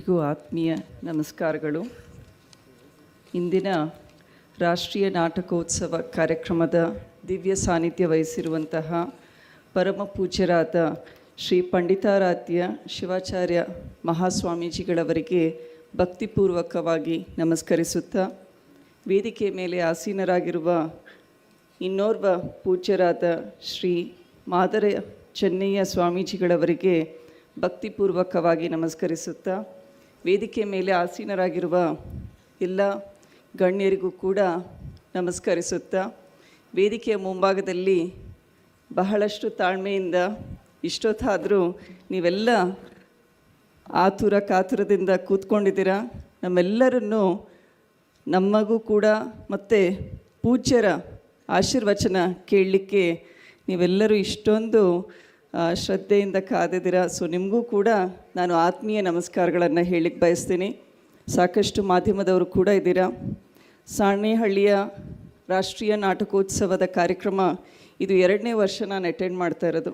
ಎಲ್ಲರಿಗೂ ಆತ್ಮೀಯ ನಮಸ್ಕಾರಗಳು. ಇಂದಿನ ರಾಷ್ಟ್ರೀಯ ನಾಟಕೋತ್ಸವ ಕಾರ್ಯಕ್ರಮದ ದಿವ್ಯ ಸಾನ್ನಿಧ್ಯ ವಹಿಸಿರುವಂತಹ ಪರಮ ಪೂಜ್ಯರಾದ ಶ್ರೀ ಪಂಡಿತಾರಾಧ್ಯ ಶಿವಾಚಾರ್ಯ ಮಹಾಸ್ವಾಮೀಜಿಗಳವರಿಗೆ ಭಕ್ತಿಪೂರ್ವಕವಾಗಿ ನಮಸ್ಕರಿಸುತ್ತಾ ವೇದಿಕೆ ಮೇಲೆ ಆಸೀನರಾಗಿರುವ ಇನ್ನೋರ್ವ ಪೂಜ್ಯರಾದ ಶ್ರೀ ಮಾದರ ಚೆನ್ನಯ್ಯ ಸ್ವಾಮೀಜಿಗಳವರಿಗೆ ಭಕ್ತಿಪೂರ್ವಕವಾಗಿ ನಮಸ್ಕರಿಸುತ್ತಾ ವೇದಿಕೆ ಮೇಲೆ ಆಸೀನರಾಗಿರುವ ಎಲ್ಲ ಗಣ್ಯರಿಗೂ ಕೂಡ ನಮಸ್ಕರಿಸುತ್ತಾ ವೇದಿಕೆಯ ಮುಂಭಾಗದಲ್ಲಿ ಬಹಳಷ್ಟು ತಾಳ್ಮೆಯಿಂದ ಇಷ್ಟೊತ್ತಾದರೂ ನೀವೆಲ್ಲ ಆತುರ ಕಾತುರದಿಂದ ಕೂತ್ಕೊಂಡಿದ್ದೀರಾ? ನಮ್ಮೆಲ್ಲರನ್ನು ನಮಗೂ ಕೂಡ ಮತ್ತು ಪೂಜ್ಯರ ಆಶೀರ್ವಚನ ಕೇಳಲಿಕ್ಕೆ ನೀವೆಲ್ಲರೂ ಇಷ್ಟೊಂದು ಶ್ರದ್ಧೆಯಿಂದ ಕಾದಿದ್ದೀರ? ಸೊ ನಿಮಗೂ ಕೂಡ ನಾನು ಆತ್ಮೀಯ ನಮಸ್ಕಾರಗಳನ್ನು ಹೇಳಲಿಕ್ಕೆ ಬಯಸ್ತೀನಿ. ಸಾಕಷ್ಟು ಮಾಧ್ಯಮದವರು ಕೂಡ ಇದ್ದೀರಾ? ಸಾಣೇಹಳ್ಳಿಯ ರಾಷ್ಟ್ರೀಯ ನಾಟಕೋತ್ಸವದ ಕಾರ್ಯಕ್ರಮ ಇದು ಎರಡನೇ ವರ್ಷ ನಾನು ಅಟೆಂಡ್ ಮಾಡ್ತಾ ಇರೋದು.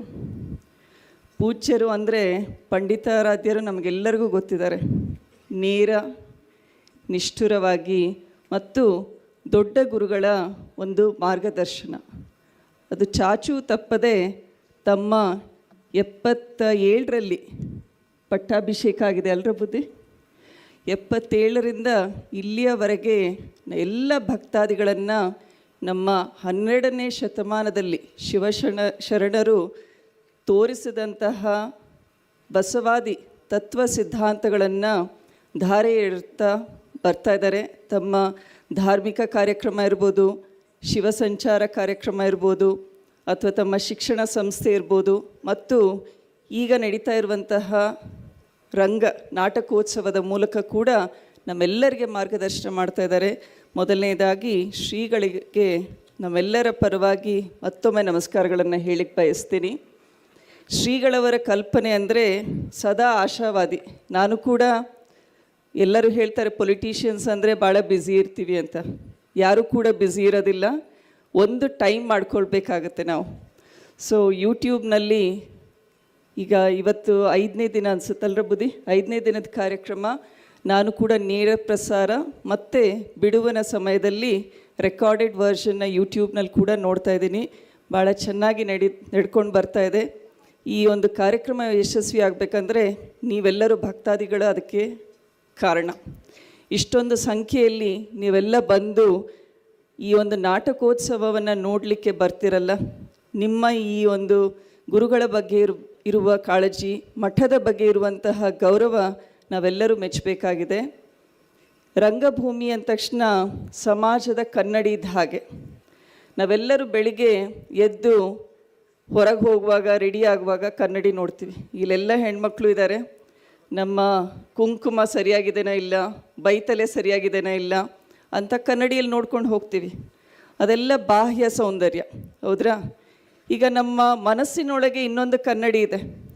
ಪೂಜ್ಯರು ಅಂದರೆ ಪಂಡಿತಾರಾಧ್ಯರು ನಮಗೆಲ್ಲರಿಗೂ ಗೊತ್ತಿದ್ದಾರೆ. ನೇರ, ನಿಷ್ಠುರವಾಗಿ ಮತ್ತು ದೊಡ್ಡ ಗುರುಗಳ ಒಂದು ಮಾರ್ಗದರ್ಶನ. ಅದು ಚಾಚು ತಪ್ಪದೆ ತಮ್ಮ ಎಪ್ಪತ್ತ ಏಳರಲ್ಲಿ ಪಟ್ಟಾಭಿಷೇಕ ಆಗಿದೆ, ಅಲ್ರ ಬುದ್ಧಿ? ಎಪ್ಪತ್ತೇಳರಿಂದ ಇಲ್ಲಿಯವರೆಗೆ ಎಲ್ಲ ಭಕ್ತಾದಿಗಳನ್ನು ನಮ್ಮ ಹನ್ನೆರಡನೇ ಶತಮಾನದಲ್ಲಿ ಶಿವಶರಣ, ಶರಣರು ತೋರಿಸಿದಂತಹ ಬಸವಾದಿ ತತ್ವ ಸಿದ್ಧಾಂತಗಳನ್ನು ಧಾರೆ ಎಡ್ತಾ ಬರ್ತಾ ಇದ್ದಾರೆ. ತಮ್ಮ ಧಾರ್ಮಿಕ ಕಾರ್ಯಕ್ರಮ ಇರ್ಬೋದು ಶಿವ ಸಂಚಾರ ಕಾರ್ಯಕ್ರಮ ಇರ್ಬೋದು ಅಥವಾ ತಮ್ಮ ಶಿಕ್ಷಣ ಸಂಸ್ಥೆ ಇರ್ಬೋದು, ಮತ್ತು ಈಗ ನಡೀತಾ ಇರುವಂತಹ ರಂಗ ನಾಟಕೋತ್ಸವದ ಮೂಲಕ ಕೂಡ ನಮ್ಮೆಲ್ಲರಿಗೆ ಮಾರ್ಗದರ್ಶನ ಮಾಡ್ತಾ ಇದ್ದಾರೆ. ಮೊದಲನೇದಾಗಿ ಶ್ರೀಗಳಿಗೆ ನಮ್ಮೆಲ್ಲರ ಪರವಾಗಿ ಮತ್ತೊಮ್ಮೆ ನಮಸ್ಕಾರಗಳನ್ನು ಹೇಳಿಕ್ಕೆ ಬಯಸ್ತೀನಿ. ಶ್ರೀಗಳವರ ಕಲ್ಪನೆ ಅಂದರೆ ಸದಾ ಆಶಾವಾದಿ. ನಾನು ಕೂಡ ಎಲ್ಲರೂ ಹೇಳ್ತಾರೆ ಪೊಲಿಟೀಷಿಯನ್ಸ್ ಅಂದರೆ ಭಾಳ ಬ್ಯುಸಿ ಇರ್ತೀವಿ ಅಂತ. ಯಾರೂ ಕೂಡ ಬ್ಯುಸಿ ಇರೋದಿಲ್ಲ. ಒಂದು ಟೈಮ್ ಮಾಡ್ಕೊಳ್ಬೇಕಾಗತ್ತೆ ನಾವು. ಸೊ ಯೂಟ್ಯೂಬ್ನಲ್ಲಿ ಈಗ ಇವತ್ತು ಐದನೇ ದಿನ ಅನ್ಸುತ್ತಲ್ರ ಬುದ್ಧಿ? ಐದನೇ ದಿನದ ಕಾರ್ಯಕ್ರಮ. ನಾನು ಕೂಡ ನೇರ ಪ್ರಸಾರ ಮತ್ತು ಬಿಡುವಿನ ಸಮಯದಲ್ಲಿ ರೆಕಾರ್ಡೆಡ್ ವರ್ಷನ್ನ ಯೂಟ್ಯೂಬ್ನಲ್ಲಿ ಕೂಡ ನೋಡ್ತಾ ಇದ್ದೀನಿ. ಭಾಳ ಚೆನ್ನಾಗಿ ನಡಿ, ನಡ್ಕೊಂಡು ಬರ್ತಾ ಇದೆ. ಈ ಒಂದು ಕಾರ್ಯಕ್ರಮ ಯಶಸ್ವಿ ಆಗಬೇಕಂದ್ರೆ ನೀವೆಲ್ಲರೂ ಭಕ್ತಾದಿಗಳು ಅದಕ್ಕೆ ಕಾರಣ. ಇಷ್ಟೊಂದು ಸಂಖ್ಯೆಯಲ್ಲಿ ನೀವೆಲ್ಲ ಬಂದು ಈ ಒಂದು ನಾಟಕೋತ್ಸವವನ್ನು ನೋಡಲಿಕ್ಕೆ ಬರ್ತಿರಲ್ಲ? ನಿಮ್ಮ ಈ ಒಂದು ಗುರುಗಳ ಬಗ್ಗೆ ಇರು, ಇರುವ ಕಾಳಜಿ, ಮಠದ ಬಗ್ಗೆ ಇರುವಂತಹ ಗೌರವ ನಾವೆಲ್ಲರೂ ಮೆಚ್ಚಬೇಕಾಗಿದೆ. ರಂಗಭೂಮಿ ಅಂದ ತಕ್ಷಣ ಸಮಾಜದ ಕನ್ನಡಿದ ಹಾಗೆ. ನಾವೆಲ್ಲರೂ ಬೆಳಿಗ್ಗೆ ಎದ್ದು ಹೊರಗೆ ಹೋಗುವಾಗ, ರೆಡಿ ಆಗುವಾಗ ಕನ್ನಡಿ ನೋಡ್ತೀವಿ. ಇಲ್ಲೆಲ್ಲ ಹೆಣ್ಮಕ್ಳು ಇದ್ದಾರೆ ನಮ್ಮ ಕುಂಕುಮ ಸರಿಯಾಗಿದೆನಾ ಇಲ್ಲ? ಬೈತಲೆ ಸರಿಯಾಗಿದೆನಾ ಇಲ್ಲ? ಅಂತ ಕನ್ನಡಿಯಲ್ಲಿ ನೋಡ್ಕೊಂಡು ಹೋಗ್ತೀವಿ. ಅದೆಲ್ಲ ಬಾಹ್ಯ ಸೌಂದರ್ಯ. ಹೌದ್ರಾ? ಈಗ ನಮ್ಮ ಮನಸ್ಸಿನೊಳಗೆ ಇನ್ನೊಂದು ಕನ್ನಡಿ ಇದೆ.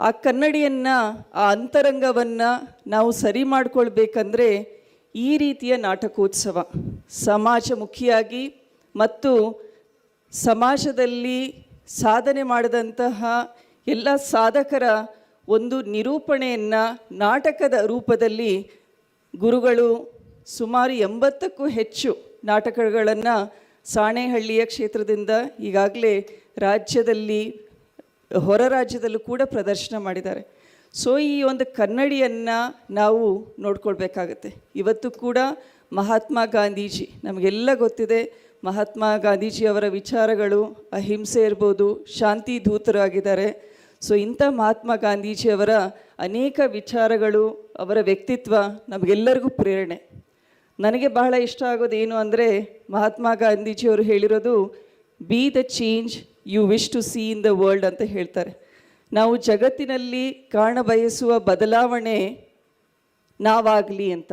ಆ ಕನ್ನಡಿಯನ್ನು, ಆ ಅಂತರಂಗವನ್ನು ನಾವು ಸರಿ ಮಾಡಿಕೊಳ್ಬೇಕಂದ್ರೆ ಈ ರೀತಿಯ ನಾಟಕೋತ್ಸವ. ಸಮಾಜಮುಖಿಯಾಗಿ ಮತ್ತು ಸಮಾಜದಲ್ಲಿ ಸಾಧನೆ ಮಾಡಿದಂತಹ ಎಲ್ಲ ಸಾಧಕರ ಒಂದು ನಿರೂಪಣೆಯನ್ನು ನಾಟಕದ ರೂಪದಲ್ಲಿ ಗುರುಗಳು ಸುಮಾರು ಎಂಬತ್ತಕ್ಕೂ ಹೆಚ್ಚು ನಾಟಕಗಳನ್ನು ಸಾಣೇಹಳ್ಳಿಯ ಕ್ಷೇತ್ರದಿಂದ ಈಗಾಗಲೇ ರಾಜ್ಯದಲ್ಲಿ, ಹೊರ ರಾಜ್ಯದಲ್ಲೂ ಕೂಡ ಪ್ರದರ್ಶನ ಮಾಡಿದ್ದಾರೆ. ಸೊ ಈ ಒಂದು ಕನ್ನಡಿಯನ್ನು ನಾವು ನೋಡ್ಕೊಳ್ಬೇಕಾಗತ್ತೆ. ಇವತ್ತು ಕೂಡ ಮಹಾತ್ಮ ಗಾಂಧೀಜಿ, ನಮಗೆಲ್ಲ ಗೊತ್ತಿದೆ, ಮಹಾತ್ಮ ಗಾಂಧೀಜಿಯವರ ವಿಚಾರಗಳು ಅಹಿಂಸೆ ಇರ್ಬೋದು, ಶಾಂತಿ ದೂತರಾಗಿದ್ದಾರೆ. ಸೊ ಇಂಥ ಮಹಾತ್ಮ ಗಾಂಧೀಜಿಯವರ ಅನೇಕ ವಿಚಾರಗಳು ಅವರ ವ್ಯಕ್ತಿತ್ವ ನಮಗೆಲ್ಲರಿಗೂ ಪ್ರೇರಣೆ. ನನಗೆ ಬಹಳ ಇಷ್ಟ ಆಗೋದು ಏನು ಅಂದರೆ ಮಹಾತ್ಮ ಗಾಂಧೀಜಿಯವರು ಹೇಳಿರೋದು be the change you wish to see in the world ಅಂತ ಹೇಳ್ತಾರೆ. ನಾವು ಜಗತ್ತಿನಲ್ಲಿ ಕಾಣಬಯಸುವ ಬದಲಾವಣೆ ನಾವಾಗಲಿ ಅಂತ.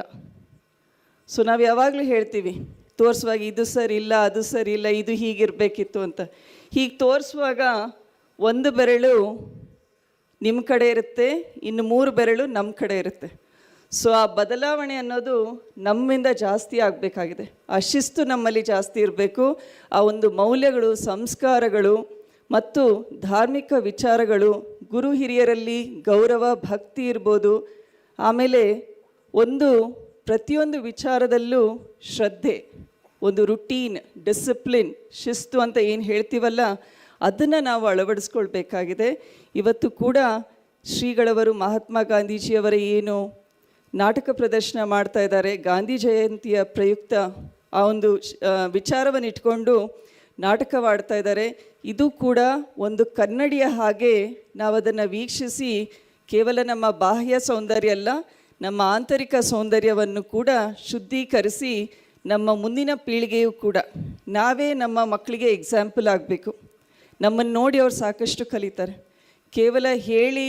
ಸೊ ನಾವು ಯಾವಾಗಲೂ ಹೇಳ್ತೀವಿ, ತೋರಿಸುವಾಗ ಇದು ಸರಿ ಇಲ್ಲ, ಅದು ಸರಿ ಇಲ್ಲ, ಇದು ಹೀಗಿರಬೇಕಿತ್ತು ಅಂತ. ಹೀಗೆ ತೋರಿಸುವಾಗ ಒಂದು ಬೆರಳು ನಿಮ್ಮ ಕಡೆ ಇರುತ್ತೆ, ಇನ್ನು ಮೂರು ಬೆರಳು ನಮ್ಮ ಕಡೆ ಇರುತ್ತೆ. ಸೊ ಆ ಬದಲಾವಣೆ ಅನ್ನೋದು ನಮ್ಮಿಂದ ಜಾಸ್ತಿ ಆಗಬೇಕಾಗಿದೆ. ಆ ಶಿಸ್ತು ನಮ್ಮಲ್ಲಿ ಜಾಸ್ತಿ ಇರಬೇಕು. ಆ ಒಂದು ಮೌಲ್ಯಗಳು, ಸಂಸ್ಕಾರಗಳು ಮತ್ತು ಧಾರ್ಮಿಕ ವಿಚಾರಗಳು, ಗುರು ಹಿರಿಯರಲ್ಲಿ ಗೌರವ, ಭಕ್ತಿ ಇರ್ಬೋದು. ಆಮೇಲೆ ಒಂದು ಪ್ರತಿಯೊಂದು ವಿಚಾರದಲ್ಲೂ ಶ್ರದ್ಧೆ, ಒಂದು ರುಟೀನ್ ಡಿಸಿಪ್ಲಿನ್ ಶಿಸ್ತು ಅಂತ ಏನು ಹೇಳ್ತೀವಲ್ಲ, ಅದನ್ನು ನಾವು ಅಳವಡಿಸ್ಕೊಳ್ಬೇಕಾಗಿದೆ. ಇವತ್ತು ಕೂಡ ಶ್ರೀಗಳವರು ಮಹಾತ್ಮ ಗಾಂಧೀಜಿಯವರ ಏನು ನಾಟಕ ಪ್ರದರ್ಶನ ಮಾಡ್ತಾ ಇದ್ದಾರೆ. ಗಾಂಧಿ ಜಯಂತಿಯ ಪ್ರಯುಕ್ತ ಆ ಒಂದು ವಿಚಾರವನ್ನು ಇಟ್ಕೊಂಡು ನಾಟಕವಾಡ್ತಾ ಇದ್ದಾರೆ. ಇದು ಕೂಡ ಒಂದು ಕನ್ನಡಿಯ ಹಾಗೆ ನಾವು ಅದನ್ನು ವೀಕ್ಷಿಸಿ ಕೇವಲ ನಮ್ಮ ಬಾಹ್ಯ ಸೌಂದರ್ಯ ಅಲ್ಲ, ನಮ್ಮ ಆಂತರಿಕ ಸೌಂದರ್ಯವನ್ನು ಕೂಡ ಶುದ್ಧೀಕರಿಸಿ ನಮ್ಮ ಮುಂದಿನ ಪೀಳಿಗೆಯೂ ಕೂಡ ನಾವೇ ನಮ್ಮ ಮಕ್ಕಳಿಗೆ ಎಕ್ಸಾಂಪಲ್ ಆಗಬೇಕು. ನಮ್ಮನ್ನು ನೋಡಿ ಅವ್ರು ಸಾಕಷ್ಟು ಕಲಿತಾರೆ. ಕೇವಲ ಹೇಳಿ,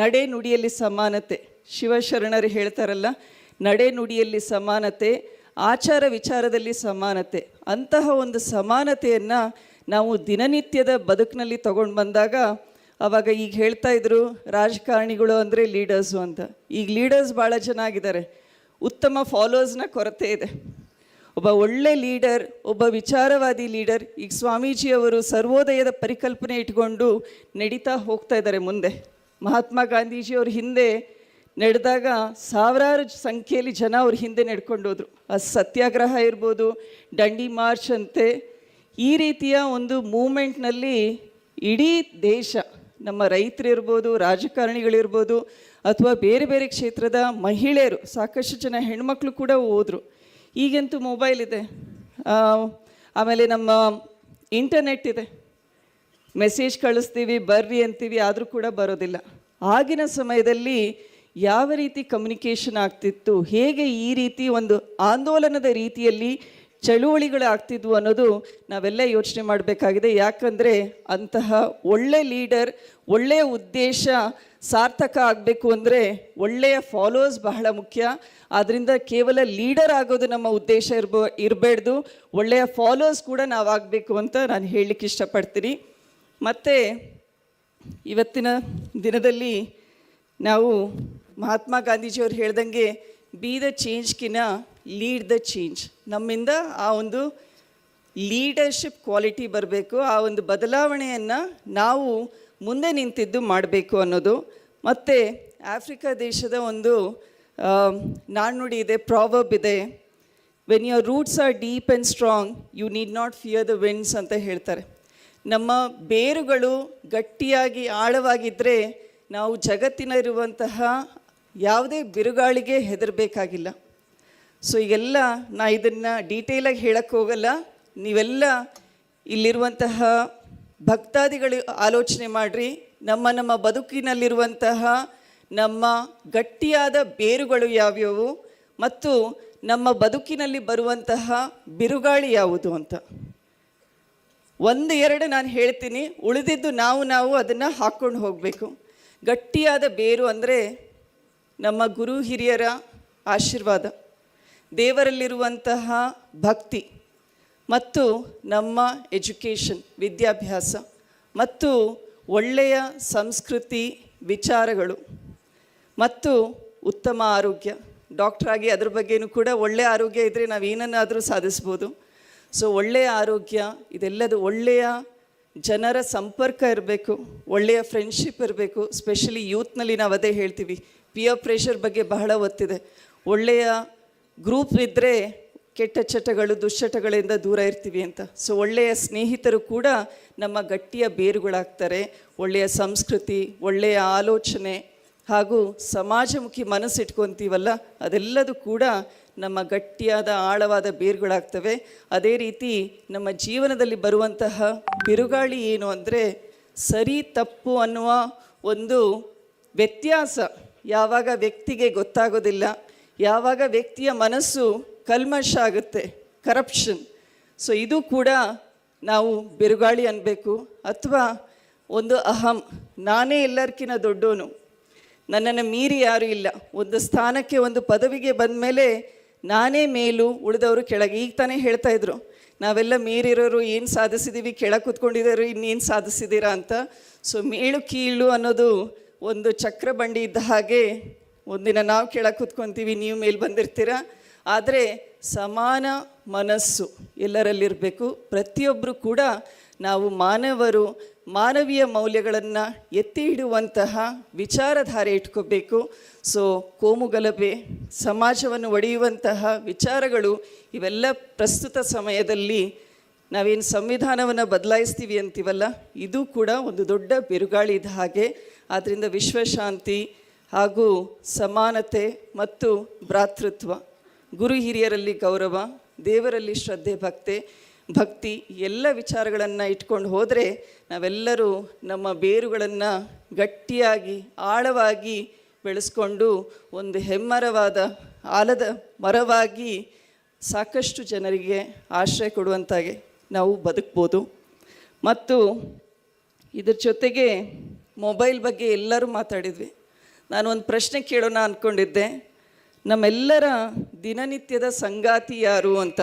ನಡೆ ನುಡಿಯಲ್ಲಿ ಸಮಾನತೆ. ಶಿವಶರಣರು ಹೇಳ್ತಾರಲ್ಲ, ನಡೆ ನುಡಿಯಲ್ಲಿ ಸಮಾನತೆ, ಆಚಾರ ವಿಚಾರದಲ್ಲಿ ಸಮಾನತೆ. ಅಂತಹ ಒಂದು ಸಮಾನತೆಯನ್ನು ನಾವು ದಿನನಿತ್ಯದ ಬದುಕಿನಲ್ಲಿ ತಗೊಂಡು ಬಂದಾಗ, ಅವಾಗ ಈಗ ಹೇಳ್ತಾ ಇದ್ರು, ರಾಜಕಾರಣಿಗಳು ಅಂದರೆ ಲೀಡರ್ಸು ಅಂತ. ಈಗ ಲೀಡರ್ಸ್ ಭಾಳ ಚೆನ್ನಾಗಿದ್ದಾರೆ ಉತ್ತಮ ಫಾಲೋವರ್ಸ್ನ ಕೊರತೆ ಇದೆ. ಒಬ್ಬ ಒಳ್ಳೆ ಲೀಡರ್ ಒಬ್ಬ ವಿಚಾರವಾದಿ ಲೀಡರ್ ಈಗ ಸ್ವಾಮೀಜಿಯವರು ಸರ್ವೋದಯದ ಪರಿಕಲ್ಪನೆ ಇಟ್ಕೊಂಡು ನಡೀತಾ ಹೋಗ್ತಾ ಇದ್ದಾರೆ ಮುಂದೆ. ಮಹಾತ್ಮ ಗಾಂಧೀಜಿಯವ್ರ ಹಿಂದೆ ನಡೆದಾಗ ಸಾವಿರಾರು ಸಂಖ್ಯೆಯಲ್ಲಿ ಜನ ಅವ್ರ ಹಿಂದೆ ನಡ್ಕೊಂಡು ಹೋದರು. ಆ ಸತ್ಯಾಗ್ರಹ ಇರ್ಬೋದು, ದಂಡಿ ಮಾರ್ಚ್ ಅಂತೆ, ಈ ರೀತಿಯ ಒಂದು ಮೂಮೆಂಟ್ನಲ್ಲಿ ಇಡೀ ದೇಶ, ನಮ್ಮ ರೈತರಿರ್ಬೋದು ರಾಜಕಾರಣಿಗಳಿರ್ಬೋದು ಅಥವಾ ಬೇರೆ ಬೇರೆ ಕ್ಷೇತ್ರದ ಮಹಿಳೆಯರು, ಸಾಕಷ್ಟು ಜನ ಹೆಣ್ಮಕ್ಳು ಕೂಡ ಹೋದರು. ಈಗಂತೂ ಮೊಬೈಲ್ ಇದೆ. ಆಮೇಲೆ ನಮ್ಮ ಇಂಟರ್ನೆಟ್ ಇದೆ. ಮೆಸೇಜ್ ಕಳಿಸ್ತೀವಿ, ಬರ್ರಿ ಅಂತೀವಿ, ಆದರೂ ಕೂಡ ಬರೋದಿಲ್ಲ. ಆಗಿನ ಸಮಯದಲ್ಲಿ ಯಾವ ರೀತಿ ಕಮ್ಯುನಿಕೇಷನ್ ಆಗ್ತಿತ್ತು, ಹೇಗೆ ಈ ರೀತಿ ಒಂದು ಆಂದೋಲನದ ರೀತಿಯಲ್ಲಿ ಚಳುವಳಿಗಳು ಆಗ್ತಿದ್ವು ಅನ್ನೋದು ನಾವೆಲ್ಲ ಯೋಚನೆ ಮಾಡಬೇಕಾಗಿದೆ. ಯಾಕಂದರೆ ಅಂತಹ ಒಳ್ಳೆ ಲೀಡರ್ ಒಳ್ಳೆಯ ಉದ್ದೇಶ ಸಾರ್ಥಕ ಆಗಬೇಕು ಅಂದರೆ ಒಳ್ಳೆಯ ಫಾಲೋವರ್ಸ್ ಬಹಳ ಮುಖ್ಯ. ಆದ್ದರಿಂದ ಕೇವಲ ಲೀಡರ್ ಆಗೋದು ನಮ್ಮ ಉದ್ದೇಶ ಇರ್ಬ, ಇರಬೇಡ್ದು. ಒಳ್ಳೆಯ ಫಾಲೋವರ್ಸ್ ಕೂಡ ನಾವಾಗಬೇಕು ಅಂತ ನಾನು ಹೇಳಲಿಕ್ಕೆ ಇಷ್ಟಪಡ್ತೀನಿ. ಮತ್ತು ಇವತ್ತಿನ ದಿನದಲ್ಲಿ ನಾವು ಮಹಾತ್ಮ ಗಾಂಧೀಜಿಯವ್ರು ಹೇಳ್ದಂಗೆ ಬಿ ದ ಚೇಂಜ್ಕಿನ ಲೀಡ್ ದ ಚೇಂಜ್ ನಮ್ಮಿಂದ ಆ ಒಂದು ಲೀಡರ್ಶಿಪ್ ಕ್ವಾಲಿಟಿ ಬರಬೇಕು, ಆ ಒಂದು ಬದಲಾವಣೆಯನ್ನು ನಾವು ಮುಂದೆ ನಿಂತಿದ್ದು ಮಾಡಬೇಕು ಅನ್ನೋದು. ಮತ್ತು ಆಫ್ರಿಕಾ ದೇಶದ ಒಂದು ನಾಣ್ಣುಡಿ ಇದೆ ಪ್ರಾವರ್ಬ್ ಇದೆ when your roots are deep and strong you need not fear the winds ಅಂತ ಹೇಳ್ತಾರೆ. ನಮ್ಮ ಬೇರುಗಳು ಗಟ್ಟಿಯಾಗಿ ಆಳವಾಗಿದ್ದರೆ ನಾವು ಜಗತ್ತಿನಲ್ಲಿರುವಂತಹ ಯಾವುದೇ ಬಿರುಗಾಳಿಗೆ ಹೆದರಬೇಕಾಗಿಲ್ಲ. ಸೊ ಈಗೆಲ್ಲ ನಾ ಇದನ್ನು ಡೀಟೇಲಾಗಿ ಹೇಳಕ್ಕೆ ಹೋಗಲ್ಲ. ನೀವೆಲ್ಲ ಇಲ್ಲಿರುವಂತಹ ಭಕ್ತಾದಿಗಳು ಆಲೋಚನೆ ಮಾಡಿರಿ. ನಮ್ಮ ನಮ್ಮ ಬದುಕಿನಲ್ಲಿರುವಂತಹ ನಮ್ಮ ಗಟ್ಟಿಯಾದ ಬೇರುಗಳು ಯಾವ್ಯಾವು ಮತ್ತು ನಮ್ಮ ಬದುಕಿನಲ್ಲಿ ಬರುವಂತಹ ಬಿರುಗಾಳಿ ಯಾವುದು ಅಂತ. ಒಂದು, ಎರಡು ನಾನು ಹೇಳ್ತೀನಿ. ಉಳಿದಿದ್ದು ನಾವು ನಾವು ಅದನ್ನು ಹಾಕ್ಕೊಂಡು ಹೋಗಬೇಕು. ಗಟ್ಟಿಯಾದ ಬೇರು ಅಂದರೆ ನಮ್ಮ ಗುರು ಹಿರಿಯರ ಆಶೀರ್ವಾದ, ದೇವರಲ್ಲಿರುವಂತಹ ಭಕ್ತಿ ಮತ್ತು ನಮ್ಮ ಎಜುಕೇಷನ್, ವಿದ್ಯಾಭ್ಯಾಸ ಮತ್ತು ಒಳ್ಳೆಯ ಸಂಸ್ಕೃತಿ ವಿಚಾರಗಳು ಮತ್ತು ಉತ್ತಮ ಆರೋಗ್ಯ. ಡಾಕ್ಟ್ರಾಗಿ ಅದ್ರ ಬಗ್ಗೆನೂ ಕೂಡ ಒಳ್ಳೆಯ ಆರೋಗ್ಯ ಇದ್ದರೆ ನಾವು ಏನನ್ನಾದರೂ ಸಾಧಿಸ್ಬೋದು. ಸೊ ಒಳ್ಳೆಯ ಆರೋಗ್ಯ, ಇದೆಲ್ಲದು ಒಳ್ಳೆಯ ಜನರ ಸಂಪರ್ಕ ಇರಬೇಕು, ಒಳ್ಳೆಯ ಫ್ರೆಂಡ್ಶಿಪ್ ಇರಬೇಕು ಸ್ಪೆಷಲಿ ಯೂತ್ನಲ್ಲಿ ನಾವು ಅದೇ ಹೇಳ್ತೀವಿ. ಪಿಯರ್ ಪ್ರೆಷರ್ ಬಗ್ಗೆ ಬಹಳ ಒತ್ತಿದೆ. ಒಳ್ಳೆಯ ಗ್ರೂಪ್ ಇದ್ದರೆ ಕೆಟ್ಟ ಚಟಗಳು, ದುಶ್ಚಟಗಳಿಂದ ದೂರ ಇರ್ತೀವಿ ಅಂತ. ಸೊ ಒಳ್ಳೆಯ ಸ್ನೇಹಿತರು ಕೂಡ ನಮ್ಮ ಗಟ್ಟಿಯ ಬೇರುಗಳಾಗ್ತಾರೆ. ಒಳ್ಳೆಯ ಸಂಸ್ಕೃತಿ, ಒಳ್ಳೆಯ ಆಲೋಚನೆ ಹಾಗೂ ಸಮಾಜಮುಖಿ ಮನಸ್ಸು ಇಟ್ಕೊತೀವಲ್ಲ ಅದೆಲ್ಲದೂ ಕೂಡ ನಮ್ಮ ಗಟ್ಟಿಯಾದ, ಆಳವಾದ ಬೇರುಗಳಾಗ್ತವೆ. ಅದೇ ರೀತಿ ನಮ್ಮ ಜೀವನದಲ್ಲಿ ಬರುವಂತಹ ಬಿರುಗಾಳಿ ಏನು ಅಂದರೆ ಸರಿ ತಪ್ಪು ಅನ್ನುವ ಒಂದು ವ್ಯತ್ಯಾಸ. ಯಾವಾಗ ವ್ಯಕ್ತಿಗೆ ಗೊತ್ತಾಗೋದಿಲ್ಲ, ಯಾವಾಗ ವ್ಯಕ್ತಿಯ ಮನಸ್ಸು ಕಲ್ಮಶ ಆಗುತ್ತೆ ಕರಪ್ಷನ್ ಸೊ ಇದು ಕೂಡ ನಾವು ಬಿರುಗಾಳಿ ಅನ್ನಬೇಕು ಅಥವಾ ಒಂದು ಅಹಂ. ನಾನೇ ಎಲ್ಲರ್ಕಿನ್ನ ದೊಡ್ಡೋನು. ನನ್ನನ್ನು ಮೀರಿ ಯಾರೂ ಇಲ್ಲ. ಒಂದು ಸ್ಥಾನಕ್ಕೆ ಒಂದು ಪದವಿಗೆ ಬಂದ ಮೇಲೆ ನಾನೇ ಮೇಲು ಉಳಿದವರು ಕೆಳಗೆ. ಈಗ ತಾನೇ ಹೇಳ್ತಾ ಇದ್ರು, ನಾವೆಲ್ಲ ಮೀರಿರೋರು ಏನು ಸಾಧಿಸಿದ್ದೀವಿ ಕೆಳಗೆ ಕೂತ್ಕೊಂಡಿದ್ದಾರೆ ಇನ್ನೇನು ಸಾಧಿಸಿದ್ದೀರಾ ಅಂತ. ಸೊ ಮೇಳು ಕೀಳು ಅನ್ನೋದು ಒಂದು ಚಕ್ರ ಬಂಡಿ ಇದ್ದ ಹಾಗೆ ಒಂದಿನ ನಾವು ಕೆಳಗೆ ಕೂತ್ಕೊತೀವಿ, ನೀವು ಮೇಲೆ ಬಂದಿರ್ತೀರ? ಆದರೆ ಸಮಾನ ಮನಸ್ಸು ಎಲ್ಲರಲ್ಲಿರಬೇಕು. ಪ್ರತಿಯೊಬ್ಬರು ಕೂಡ ನಾವು ಮಾನವರು, ಮಾನವೀಯ ಮೌಲ್ಯಗಳನ್ನು ಎತ್ತಿ ಹಿಡುವಂತಹ ವಿಚಾರಧಾರೆ ಇಟ್ಕೋಬೇಕು. ಸೊ ಕೋಮುಗಲಭೆ ಸಮಾಜವನ್ನು ಒಡೆಯುವಂತಹ ವಿಚಾರಗಳು ಇವೆಲ್ಲ ಪ್ರಸ್ತುತ ಸಮಯದಲ್ಲಿ ನಾವೇನು ಸಂವಿಧಾನವನ್ನು ಬದಲಾಯಿಸ್ತೀವಿ ಅಂತೀವಲ್ಲ, ಇದು ಕೂಡ ಒಂದು ದೊಡ್ಡ ಬಿರುಗಾಳಿ ಇದ್ದ ಹಾಗೆ ಆದ್ದರಿಂದ ವಿಶ್ವಶಾಂತಿ ಹಾಗೂ ಸಮಾನತೆ ಮತ್ತು ಭ್ರಾತೃತ್ವ. ಗುರು ಹಿರಿಯರಲ್ಲಿ ಗೌರವ, ದೇವರಲ್ಲಿ ಶ್ರದ್ಧೆ, ಭಕ್ತೆ, ಭಕ್ತಿ ಎಲ್ಲ ವಿಚಾರಗಳನ್ನು ಇಟ್ಕೊಂಡು ಹೋದರೆ ನಾವೆಲ್ಲರೂ ನಮ್ಮ ಬೇರುಗಳನ್ನು ಗಟ್ಟಿಯಾಗಿ, ಆಳವಾಗಿ ಬೆಳೆಸ್ಕೊಂಡು ಒಂದು ಹೆಮ್ಮರವಾದ ಆಲದ ಮರವಾಗಿ ಸಾಕಷ್ಟು ಜನರಿಗೆ ಆಶ್ರಯ ಕೊಡುವಂತಾಗೆ ನಾವು ಬದುಕ್ಬೋದು. ಮತ್ತು ಇದರ ಜೊತೆಗೆ ಮೊಬೈಲ್ ಬಗ್ಗೆ ಎಲ್ಲರೂ ಮಾತಾಡಿದ್ವಿ. ನಾನು ಒಂದು ಪ್ರಶ್ನೆ ಕೇಳೋಣ ಅಂದ್ಕೊಂಡಿದ್ದೆ ನಮ್ಮೆಲ್ಲರ ದಿನನಿತ್ಯದ ಸಂಗಾತಿ ಯಾರು ಅಂತ.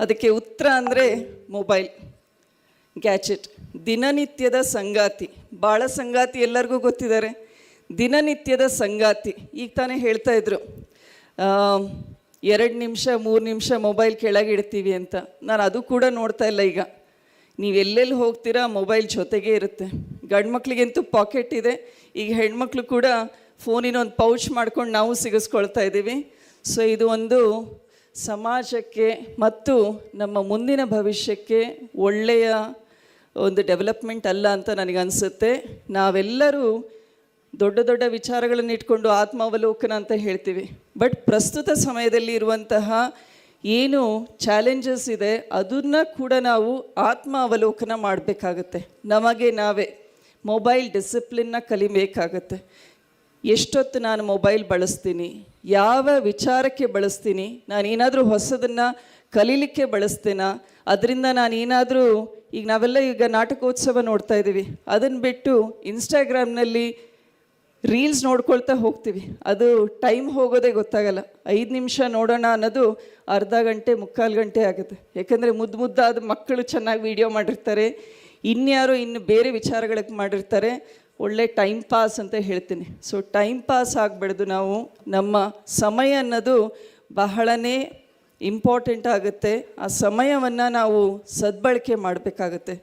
ಅದಕ್ಕೆ ಉತ್ತರ ಅಂದರೆ ಮೊಬೈಲ್, ಗ್ಯಾಜೆಟ್. ದಿನನಿತ್ಯದ ಸಂಗಾತಿ. ಭಾಳ ಸಂಗಾತಿ ಎಲ್ಲರಿಗೂ ಗೊತ್ತಿದ್ದಾರೆ. ದಿನನಿತ್ಯದ ಸಂಗಾತಿ. ಈಗ ತಾನೇ ಹೇಳ್ತಾ ಇದ್ರು. ಎರಡು ನಿಮಿಷ, ಮೂರು ನಿಮಿಷ ಮೊಬೈಲ್ ಕೆಳಗೆ ಇಡ್ತೀವಿ ಅಂತ. ನಾನು ಅದು ಕೂಡ ನೋಡ್ತಾ ಇಲ್ಲ ಈಗ. ನೀವು ಎಲ್ಲೆಲ್ಲಿ ಹೋಗ್ತೀರಾ, ಮೊಬೈಲ್ ಜೊತೆಗೇ ಇರುತ್ತೆ. ಗಂಡು ಪಾಕೆಟ್ ಇದೆ. ಈಗ ಹೆಣ್ಮಕ್ಳು ಕೂಡ ಫೋನಿನ ಒಂದು ಪೌಚ್ ಮಾಡ್ಕೊಂಡು ನಾವು ಸಿಗಿಸ್ಕೊಳ್ತಾ ಇದ್ದೀವಿ. ಸೊ ಇದು ಒಂದು ಸಮಾಜಕ್ಕೆ ಮತ್ತು ನಮ್ಮ ಮುಂದಿನ ಭವಿಷ್ಯಕ್ಕೆ ಒಳ್ಳೆಯ ಒಂದು ಡೆವಲಪ್ಮೆಂಟ್ ಅಲ್ಲ ಅಂತ ನನಗನ್ಸುತ್ತೆ ನಾವೆಲ್ಲರೂ ದೊಡ್ಡ ದೊಡ್ಡ ವಿಚಾರಗಳನ್ನು ಇಟ್ಕೊಂಡು ಆತ್ಮಾವಲೋಕನ ಅಂತ ಹೇಳ್ತೀವಿ. ಬಟ್ ಪ್ರಸ್ತುತ ಸಮಯದಲ್ಲಿ ಇರುವಂತಹ ಏನು ಚಾಲೆಂಜಸ್ ಇದೆ, ಅದನ್ನು ಕೂಡ ನಾವು ಆತ್ಮ ಅವಲೋಕನ ಮಾಡಬೇಕಾಗತ್ತೆ. ನಮಗೆ ನಾವೇ. ಮೊಬೈಲ್ ಡಿಸಿಪ್ಲಿನ್ನ ಕಲಿಬೇಕಾಗತ್ತೆ. ಎಷ್ಟೊತ್ತು ನಾನು ಮೊಬೈಲ್ ಬಳಸ್ತೀನಿ, ಯಾವ ವಿಚಾರಕ್ಕೆ ಬಳಸ್ತೀನಿ, ನಾನು ಏನಾದರೂ ಹೊಸದನ್ನು ಕಲೀಲಿಕ್ಕೆ ಬಳಸ್ತೀನಾ, ಅದರಿಂದ ನಾನು ಏನಾದರೂ, ಈಗ ನಾವೆಲ್ಲ ಈಗ ನಾಟಕೋತ್ಸವ ನೋಡ್ತಾ ಇದ್ದೀವಿ ಅದನ್ನು ಬಿಟ್ಟು ಇನ್ಸ್ಟಾಗ್ರಾಮ್ನಲ್ಲಿ ರೀಲ್ಸ್ ನೋಡ್ಕೊಳ್ತಾ ಹೋಗ್ತೀವಿ. ಅದು ಟೈಮ್ ಹೋಗೋದೇ ಗೊತ್ತಾಗಲ್ಲ. ಐದು ನಿಮಿಷ ನೋಡೋಣ ಅನ್ನೋದು ಅರ್ಧ ಗಂಟೆ, ಮುಕ್ಕಾಲು ಗಂಟೆ ಆಗುತ್ತೆ. ಯಾಕಂದರೆ ಮುದ್ದು ಮುದ್ದಾದ ಮಕ್ಕಳು ಚೆನ್ನಾಗಿ ವೀಡಿಯೋ ಮಾಡಿರ್ತಾರೆ. ಇನ್ಯಾರೋ ಇನ್ನು ಬೇರೆ ವಿಚಾರಗಳಿಗೆ ಮಾಡಿರ್ತಾರೆ, ಒಳ್ಳೆ ಟೈಮ್ ಪಾಸ್ ಅಂತ ಹೇಳ್ತೀನಿ. ಸೊ ಟೈಮ್ ಪಾಸ್ ಆಗಬಾರ್ದು ನಾವು. ನಮ್ಮ ಸಮಯ ಅನ್ನೋದು ಬಹಳನೇ ಇಂಪಾರ್ಟೆಂಟ್ ಆಗುತ್ತೆ. ಆ ಸಮಯವನ್ನು ನಾವು ಸದ್ಬಳಕೆ ಮಾಡಬೇಕಾಗತ್ತೆ.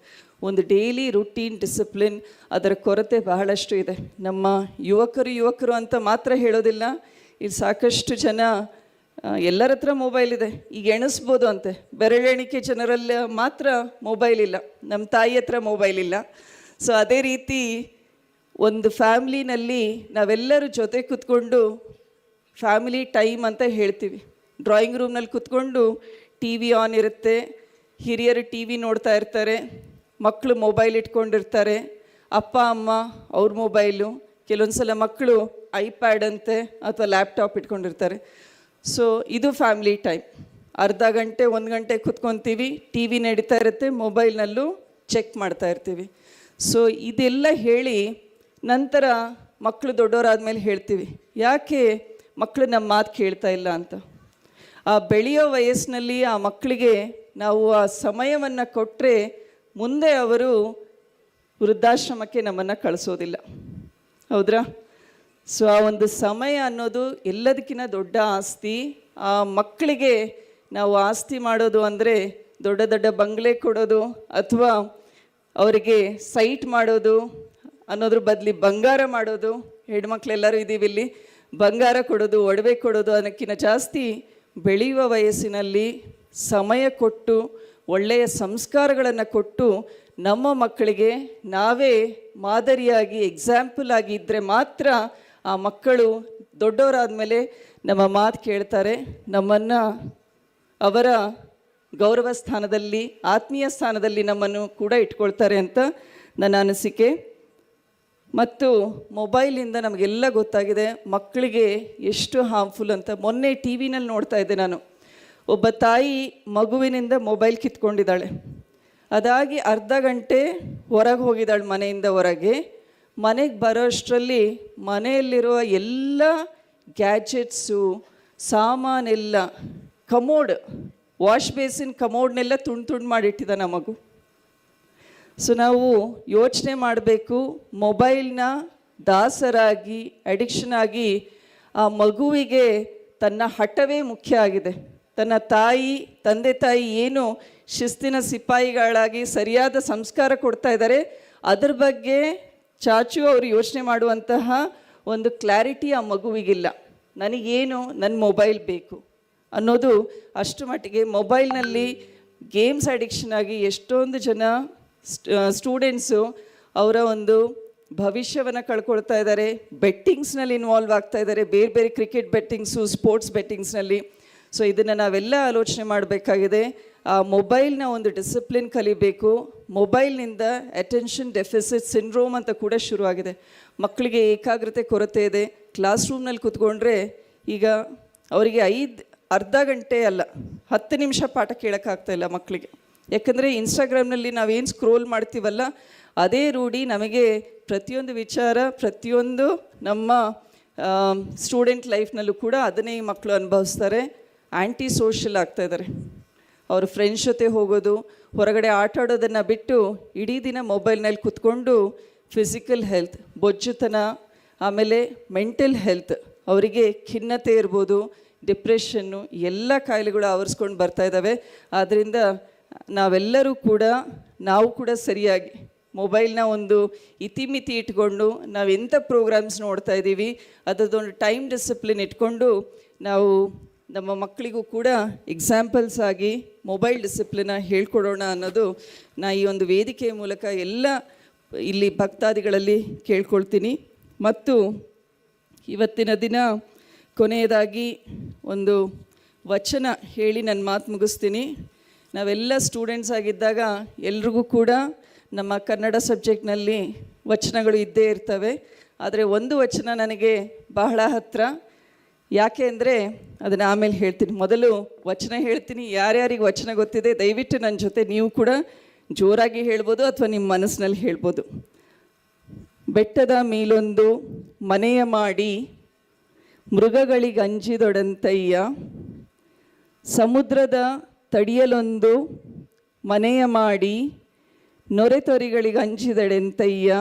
ಒಂದು ಡೈಲಿ ರುಟೀನ್ ಡಿಸಿಪ್ಲಿನ್ ಅದರ ಕೊರತೆ ಬಹಳಷ್ಟು ಇದೆ. ನಮ್ಮ ಯುವಕರು ಯುವಕರು ಅಂತ ಮಾತ್ರ ಹೇಳೋದಿಲ್ಲ. ಇಲ್ಲಿ ಸಾಕಷ್ಟು ಜನ ಎಲ್ಲರ ಹತ್ರ ಮೊಬೈಲ್ ಇದೆ. ಈಗ ಎಣಿಸ್ಬೋದು ಅಂತೆ. ಬೆರಳೆಣಿಕೆ ಜನರಲ್ಲಿ ಮಾತ್ರ ಮೊಬೈಲ್ ಇಲ್ಲ. ನಮ್ಮ ತಾಯಿ ಹತ್ರ ಮೊಬೈಲ್ ಇಲ್ಲ. ಸೊ ಅದೇ ರೀತಿ ಒಂದು ಫ್ಯಾಮ್ಲಿನಲ್ಲಿ ನಾವೆಲ್ಲರೂ ಜೊತೆ ಕೂತ್ಕೊಂಡು ಫ್ಯಾಮಿಲಿ ಟೈಮ್ ಅಂತ ಹೇಳ್ತೀವಿ. ಡ್ರಾಯಿಂಗ್ ರೂಮ್ನಲ್ಲಿ ಕೂತ್ಕೊಂಡು ಟಿ ವಿ ಆನ್ ಇರುತ್ತೆ. ಹಿರಿಯರು ಟಿ ವಿ ನೋಡ್ತಾ ಇರ್ತಾರೆ. ಮಕ್ಕಳು ಮೊಬೈಲ್ ಇಟ್ಕೊಂಡಿರ್ತಾರೆ. ಅಪ್ಪ, ಅಮ್ಮ, ಅವ್ರ ಮೊಬೈಲು ಕೆಲವೊಂದು ಸಲ ಮಕ್ಕಳು ಐಪ್ಯಾಡ್ ಅಂತೆ ಅಥವಾ ಲ್ಯಾಪ್ಟಾಪ್ ಇಟ್ಕೊಂಡಿರ್ತಾರೆ. ಸೊ ಇದು ಫ್ಯಾಮಿಲಿ ಟೈಮ್ ಅರ್ಧ ಗಂಟೆ, ಒಂದು ಗಂಟೆ ಕುತ್ಕೊತೀವಿ ಟಿ ವಿ ನಡೀತಾ ಇರುತ್ತೆ ಮೊಬೈಲ್ನಲ್ಲೂ ಚೆಕ್ ಮಾಡ್ತಾ ಇರ್ತೀವಿ. ಸೊ ಇದೆಲ್ಲ ಹೇಳಿ ನಂತರ ಮಕ್ಕಳು ದೊಡ್ಡವರಾದ ಮೇಲೆ ಹೇಳ್ತೀವಿ, ಯಾಕೆ ಮಕ್ಕಳು ನಮ್ಮ ಮಾತು ಕೇಳ್ತಾ ಇಲ್ಲ ಅಂತ? ಆ ಬೆಳೆಯೋ ವಯಸ್ಸಿನಲ್ಲಿ ಆ ಮಕ್ಕಳಿಗೆ ನಾವು ಆ ಸಮಯವನ್ನು ಕೊಟ್ಟರೆ ಮುಂದೆ ಅವರು ವೃದ್ಧಾಶ್ರಮಕ್ಕೆ ನಮ್ಮನ್ನು ಕಳಿಸೋದಿಲ್ಲ. ಹೌದ್ರಾ? ಸೊ ಆ ಒಂದು ಸಮಯ ಅನ್ನೋದು ಎಲ್ಲದಕ್ಕಿಂತ ದೊಡ್ಡ ಆಸ್ತಿ. ಆ ಮಕ್ಕಳಿಗೆ ನಾವು ಆಸ್ತಿ ಮಾಡೋದು ಅಂದರೆ ದೊಡ್ಡ ದೊಡ್ಡ ಬಂಗ್ಲೆ ಕೊಡೋದು ಅಥವಾ ಅವರಿಗೆ ಸೈಟ್ ಮಾಡೋದು, ಅನ್ನೋದ್ರ ಬದಲಿ ಬಂಗಾರ ಮಾಡೋದು. ಹೆಣ್ಮಕ್ಳೆಲ್ಲರೂ ಇದ್ದೀವಿ ಇಲ್ಲಿ. ಬಂಗಾರ ಕೊಡೋದು, ಒಡವೆ ಕೊಡೋದು ಅದಕ್ಕಿಂತ ಜಾಸ್ತಿ ಬೆಳೆಯುವ ವಯಸ್ಸಿನಲ್ಲಿ ಸಮಯ ಕೊಟ್ಟು, ಒಳ್ಳೆಯ ಸಂಸ್ಕಾರಗಳನ್ನು ಕೊಟ್ಟು ನಮ್ಮ ಮಕ್ಕಳಿಗೆ ನಾವೇ ಮಾದರಿಯಾಗಿ ಎಕ್ಸಾಂಪಲ್ ಆಗಿ ಇದ್ದರೆ ಮಾತ್ರ ಆ ಮಕ್ಕಳು ದೊಡ್ಡವರಾದ ಮೇಲೆ ನಮ್ಮ ಮಾತು ಕೇಳ್ತಾರೆ. ನಮ್ಮನ್ನು ಅವರ ಗೌರವ ಸ್ಥಾನದಲ್ಲಿ, ಆತ್ಮೀಯ ಸ್ಥಾನದಲ್ಲಿ ನಮ್ಮನ್ನು ಕೂಡ ಇಟ್ಕೊಳ್ತಾರೆ ಅಂತ ನನ್ನ ಅನಿಸಿಕೆ. ಮತ್ತು ಮೊಬೈಲಿಂದ ನಮಗೆಲ್ಲ ಗೊತ್ತಾಗಿದೆ, ಮಕ್ಕಳಿಗೆ ಎಷ್ಟು ಹಾರ್ಮ್ಫುಲ್ ಅಂತ. ಮೊನ್ನೆ ಟಿ ವಿನಲ್ಲಿ ನೋಡ್ತಾ ಇದ್ದೆ ನಾನು. ಒಬ್ಬ ತಾಯಿ ಮಗುವಿನಿಂದ ಮೊಬೈಲ್ ಕಿತ್ಕೊಂಡಿದ್ದಾಳೆ. ಅದಾಗಿ ಅರ್ಧ ಗಂಟೆ ಹೊರಗೆ ಹೋಗಿದ್ದಾಳೆ ಮನೆಯಿಂದ ಹೊರಗೆ. ಮನೆಗೆ ಬರೋ ಅಷ್ಟರಲ್ಲಿ ಮನೆಯಲ್ಲಿರುವ ಎಲ್ಲ ಗ್ಯಾಜೆಟ್ಸು, ಸಾಮಾನೆಲ್ಲ, ಕಮೋಡ್ ವಾಶ್ ಬೇಸಿನ್ ಕಮೋಡ್ನೆಲ್ಲ ತುಂಡು ತುಂಡು ಮಾಡಿಟ್ಟಿದ್ದ ನಮ್ಮ ಮಗು. ಸೊ ನಾವು ಯೋಚನೆ ಮಾಡಬೇಕು, ಮೊಬೈಲ್ನ ದಾಸರಾಗಿ, ಅಡಿಕ್ಷನ್ ಆಗಿ ಆ ಮಗುವಿಗೆ ತನ್ನ ಹಠವೇ ಮುಖ್ಯ ಆಗಿದೆ. ತನ್ನ ತಾಯಿ, ತಂದೆ ತಾಯಿ ಏನು ಶಿಸ್ತಿನ ಸಿಪಾಯಿಗಳಾಗಿ ಸರಿಯಾದ ಸಂಸ್ಕಾರ ಕೊಡ್ತಾ ಇದ್ದಾರೆ, ಅದ್ರ ಬಗ್ಗೆ ಚಾಚು ಅವರು ಯೋಚನೆ ಮಾಡುವಂತಹ ಒಂದು ಕ್ಲಾರಿಟಿ ಆ ಮಗುವಿಗಿಲ್ಲ. ನನಗೇನು ನನ್ನ ಮೊಬೈಲ್ ಬೇಕು? ಅನ್ನೋದು ಅಷ್ಟು ಮಟ್ಟಿಗೆ ಮೊಬೈಲ್ನಲ್ಲಿ ಗೇಮ್ಸ್ ಅಡಿಕ್ಷನ್ ಆಗಿ ಎಷ್ಟೊಂದು ಜನ ಸ್ಟೂಡೆಂಟ್ಸು ಅವರ ಒಂದು ಭವಿಷ್ಯವನ್ನು ಕಳ್ಕೊಳ್ತಾ ಇದ್ದಾರೆ ಬೆಟ್ಟಿಂಗ್ಸ್ನಲ್ಲಿ ಇನ್ವಾಲ್ವ್ ಆಗ್ತಾ ಇದ್ದಾರೆ ಬೇರೆ ಬೇರೆ ಕ್ರಿಕೆಟ್ ಬೆಟ್ಟಿಂಗ್ಸು ಸ್ಪೋರ್ಟ್ಸ್ ಬೆಟ್ಟಿಂಗ್ಸ್ನಲ್ಲಿ ಸೊ ಇದನ್ನು ನಾವೆಲ್ಲ ಆಲೋಚನೆ ಮಾಡಬೇಕಾಗಿದೆ. ಆ, ಮೊಬೈಲ್ನ ಒಂದು ಡಿಸಿಪ್ಲಿನ್ ಕಲಿಬೇಕು. ಮೊಬೈಲ್ನಿಂದ ಅಟೆನ್ಷನ್ ಡೆಫಿಸಿಟ್ ಸಿಂಡ್ರೋಮ್ ಅಂತ ಕೂಡ ಶುರುವಾಗಿದೆ. ಮಕ್ಕಳಿಗೆ ಏಕಾಗ್ರತೆ ಕೊರತೆ ಇದೆ. ಕ್ಲಾಸ್ ರೂಮ್ನಲ್ಲಿ ಕೂತ್ಕೊಂಡ್ರೆ ಈಗ ಅವರಿಗೆ ಐದು ಅರ್ಧ ಗಂಟೆ ಅಲ್ಲ, ಹತ್ತು ನಿಮಿಷ ಪಾಠ ಕೇಳೋಕ್ಕಾಗ್ತಾ ಇಲ್ಲ ಮಕ್ಕಳಿಗೆ. ಯಾಕಂದರೆ ಇನ್ಸ್ಟಾಗ್ರಾಮ್ನಲ್ಲಿ ನಾವೇನು ಸ್ಕ್ರೋಲ್ ಮಾಡ್ತೀವಲ್ಲ, ಅದೇ ರೂಢಿ ನಮಗೆ ಪ್ರತಿಯೊಂದು ವಿಚಾರ, ಪ್ರತಿಯೊಂದು ನಮ್ಮ ಸ್ಟೂಡೆಂಟ್ ಲೈಫ್ನಲ್ಲೂ ಕೂಡ ಅದನ್ನೇ ಮಕ್ಕಳು ಅನುಭವಿಸ್ತಾರೆ. ಆ್ಯಂಟಿ ಸೋಷಿಯಲ್ ಆಗ್ತಾ ಇದ್ದಾರೆ. ಅವರು ಫ್ರೆಂಡ್ಸ್ ಜೊತೆ ಹೋಗೋದು, ಹೊರಗಡೆ ಆಟ ಆಡೋದನ್ನು ಬಿಟ್ಟು ಇಡೀ ದಿನ ಮೊಬೈಲ್ನಲ್ಲಿ ಕುತ್ಕೊಂಡು ಫಿಸಿಕಲ್ ಹೆಲ್ತ್ ಬೊಜ್ಜುತನ, ಆಮೇಲೆ ಮೆಂಟಲ್ ಹೆಲ್ತ್ ಅವರಿಗೆ ಖಿನ್ನತೆ ಇರ್ಬೋದು ಡಿಪ್ರೆಷನ್ನು ಎಲ್ಲ ಕಾಯಿಲೆಗಳು ಆವರಿಸ್ಕೊಂಡು ಬರ್ತಾ ಇದ್ದಾವೆ ಆದ್ದರಿಂದ ನಾವೆಲ್ಲರೂ ಕೂಡ, ನಾವು ಕೂಡ ಸರಿಯಾಗಿ ಮೊಬೈಲ್ನ ಒಂದು ಇತಿಮಿತಿ ಇಟ್ಕೊಂಡು ನಾವು ಎಂಥ ಪ್ರೋಗ್ರಾಮ್ಸ್ ನೋಡ್ತಾ ಇದ್ದೀವಿ ಅದರದ್ದೊಂದು ಟೈಮ್ ಡಿಸಿಪ್ಲಿನ್ ಇಟ್ಕೊಂಡು ನಾವು ನಮ್ಮ ಮಕ್ಕಳಿಗೂ ಕೂಡ ಎಕ್ಸಾಂಪಲ್ಸ್ ಆಗಿ ಮೊಬೈಲ್ ಡಿಸಿಪ್ಲಿನ ಹೇಳ್ಕೊಡೋಣ ಅನ್ನೋದು ನಾ ಈ ಒಂದು ವೇದಿಕೆಯ ಮೂಲಕ ಎಲ್ಲ ಇಲ್ಲಿ ಭಕ್ತಾದಿಗಳಲ್ಲಿ ಕೇಳ್ಕೊಳ್ತೀನಿ. ಮತ್ತು ಇವತ್ತಿನ ದಿನ ಕೊನೆಯದಾಗಿ ಒಂದು ವಚನ ಹೇಳಿ ನನ್ನ ಮಾತು ಮುಗಿಸ್ತೀನಿ. ನಾವೆಲ್ಲ ಸ್ಟೂಡೆಂಟ್ಸ್ ಆಗಿದ್ದಾಗ ಎಲ್ರಿಗೂ ಕೂಡ ನಮ್ಮ ಕನ್ನಡ ಸಬ್ಜೆಕ್ಟ್ನಲ್ಲಿ ವಚನಗಳು ಇದ್ದೇ ಇರ್ತವೆ. ಆದರೆ ಒಂದು ವಚನ ನನಗೆ ಬಹಳ ಹತ್ತಿರ ಯಾಕೆ ಅಂದರೆ ಅದನ್ನು ಆಮೇಲೆ ಹೇಳ್ತೀನಿ. ಮೊದಲು ವಚನ ಹೇಳ್ತೀನಿ. ಯಾರ್ಯಾರಿಗೆ ವಚನ ಗೊತ್ತಿದೆ ದಯವಿಟ್ಟು ನನ್ನ ಜೊತೆ ನೀವು ಕೂಡ ಜೋರಾಗಿ ಹೇಳ್ಬೋದು ಅಥವಾ ನಿಮ್ಮ ಮನಸ್ಸಿನಲ್ಲಿ ಹೇಳ್ಬೋದು. ಬೆಟ್ಟದ ಮೇಲೊಂದು ಮನೆಯ ಮಾಡಿ ಮೃಗಗಳಿಗಂಜಿದೊಡಂತಯ್ಯ, ಸಮುದ್ರದ ತಡಿಯಲೊಂದು ಮನೆಯ ಮಾಡಿ ನೊರೆತೊರಿಗಳಿಗಂಜಿದಡೆಂತಯ್ಯ,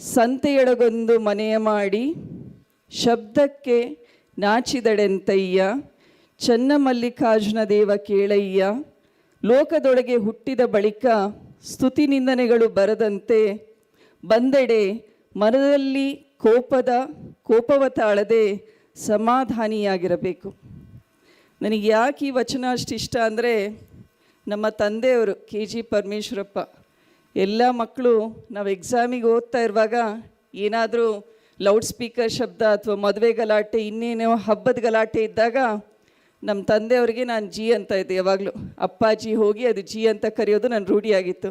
ಸಂತೆಯೊಳಗೊಂದು ಮನೆಯ ಮಾಡಿ ಶಬ್ದಕ್ಕೆ ನಾಚಿದಡೆಂತಯ್ಯ ಚನ್ನಮಲ್ಲಿಕಾರ್ಜುನ ದೇವ ಕೇಳಯ್ಯ, ಲೋಕದೊಳಗೆ ಹುಟ್ಟಿದ ಬಳಿಕ ಸ್ತುತಿ ನಿಂದನೆಗಳು ಬರದಂತೆ ಬಂದೆಡೆ ಮನದಲ್ಲಿ ಕೋಪದ, ಕೋಪವ ತಾಳದೆ ಸಮಾಧಾನಿಯಾಗಿರಬೇಕು. ನನಗೆ ಯಾಕೆ ಈ ವಚನ ಅಷ್ಟು ಇಷ್ಟ ಅಂದರೆ, ನಮ್ಮ ತಂದೆಯವರು ಕೆ ಜಿ ಪರಮೇಶ್ವರಪ್ಪ, ಎಲ್ಲ ಮಕ್ಕಳು ನಾವು ಎಕ್ಸಾಮಿಗೆ ಓದ್ತಾ ಇರುವಾಗ ಏನಾದರೂ ಲೌಡ್ ಸ್ಪೀಕರ್ ಶಬ್ದ ಅಥವಾ ಮದುವೆ ಗಲಾಟೆ, ಇನ್ನೇನೋ ಹಬ್ಬದ ಗಲಾಟೆ ಇದ್ದಾಗ ನಮ್ಮ ತಂದೆಯವರಿಗೆ ನಾನು ಜಿ ಅಂತ ಇದ್ದೆ ಯಾವಾಗಲೂ. ಅಪ್ಪಾಜಿ ಹೋಗಿ ಅದು ಜಿ ಅಂತ ಕರೆಯೋದು ನನ್ನ ರೂಢಿಯಾಗಿತ್ತು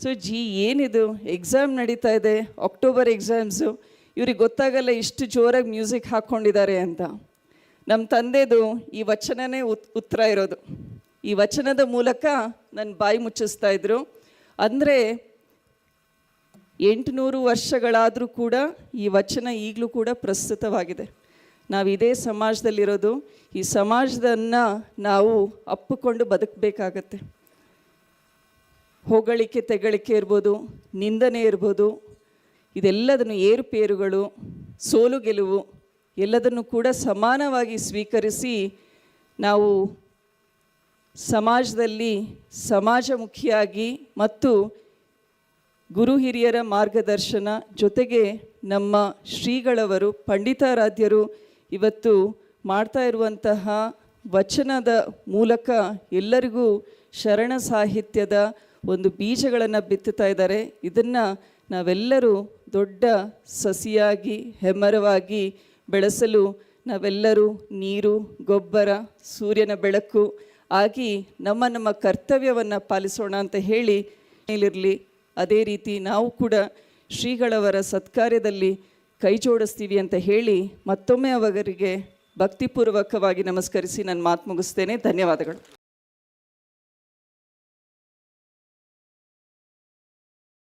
ಸೊ ಜಿ ಏನಿದು? ಎಕ್ಸಾಮ್ ನಡೀತಾ ಇದೆ ಅಕ್ಟೋಬರ್ ಎಕ್ಸಾಮ್ಸು ಇವ್ರಿಗೆ ಗೊತ್ತಾಗಲ್ಲ ಇಷ್ಟು ಜೋರಾಗಿ ಮ್ಯೂಸಿಕ್ ಹಾಕ್ಕೊಂಡಿದ್ದಾರೆ ಅಂತ. ನಮ್ಮ ತಂದೆದು ಈ ವಚನನೇ ಉತ್, ಉತ್ತರ ಇರೋದು. ಈ ವಚನದ ಮೂಲಕ ನನ್ನ ಬಾಯಿ ಮುಚ್ಚಿಸ್ತಾ ಇದ್ರು. ಅಂದರೆ ಎಂಟುನೂರು ವರ್ಷಗಳಾದರೂ ಕೂಡ ಈ ವಚನ ಈಗಲೂ ಕೂಡ ಪ್ರಸ್ತುತವಾಗಿದೆ. ನಾವು ಇದೇ ಸಮಾಜದಲ್ಲಿರೋದು, ಈ ಸಮಾಜದನ್ನು ನಾವು ಅಪ್ಪಿಕೊಂಡು ಬದುಕಬೇಕಾಗತ್ತೆ. ಹೊಗಳಿಕೆ, ತೆಗಳಿಕೆ ಇರ್ಬೋದು, ನಿಂದನೆ ಇರ್ಬೋದು, ಇದೆಲ್ಲದನ್ನು ಏರುಪೇರುಗಳು ಸೋಲು ಗೆಲುವು ಎಲ್ಲದನ್ನು ಕೂಡ ಸಮಾನವಾಗಿ ಸ್ವೀಕರಿಸಿ ನಾವು ಸಮಾಜದಲ್ಲಿ ಸಮಾಜಮುಖಿಯಾಗಿ ಮತ್ತು ಗುರು ಹಿರಿಯರ ಮಾರ್ಗದರ್ಶನ ಜೊತೆಗೆ ನಮ್ಮ ಶ್ರೀಗಳವರು, ಪಂಡಿತಾರಾಧ್ಯರು ಇವತ್ತು ಮಾಡ್ತಾ ಇರುವಂತಹ ವಚನದ ಮೂಲಕ ಎಲ್ಲರಿಗೂ ಶರಣ ಸಾಹಿತ್ಯದ ಒಂದು ಬೀಜಗಳನ್ನು ಬಿತ್ತುತ್ತಾ ಇದ್ದಾರೆ. ಇದನ್ನು ನಾವೆಲ್ಲರೂ ದೊಡ್ಡ ಸಸಿಯಾಗಿ, ಹೆಮ್ಮರವಾಗಿ ಬೆಳೆಸಲು ನಾವೆಲ್ಲರೂ ನೀರು, ಗೊಬ್ಬರ, ಸೂರ್ಯನ ಬೆಳಕು ಆಗಿ ನಮ್ಮ ನಮ್ಮ ಕರ್ತವ್ಯವನ್ನು ಪಾಲಿಸೋಣ ಅಂತ ಹೇಳಿ ಮೇಲಿರಲಿ. ಅದೇ ರೀತಿ ನಾವು ಕೂಡ ಶ್ರೀಗಳವರ ಸತ್ಕಾರ್ಯದಲ್ಲಿ ಕೈ ಜೋಡಿಸ್ತೀವಿ ಅಂತ ಹೇಳಿ ಮತ್ತೊಮ್ಮೆ ಅವರಿಗೆ ಭಕ್ತಿಪೂರ್ವಕವಾಗಿ ನಮಸ್ಕರಿಸಿ ನನ್ನ ಮಾತು ಮುಗಿಸ್ತೇನೆ. ಧನ್ಯವಾದಗಳು.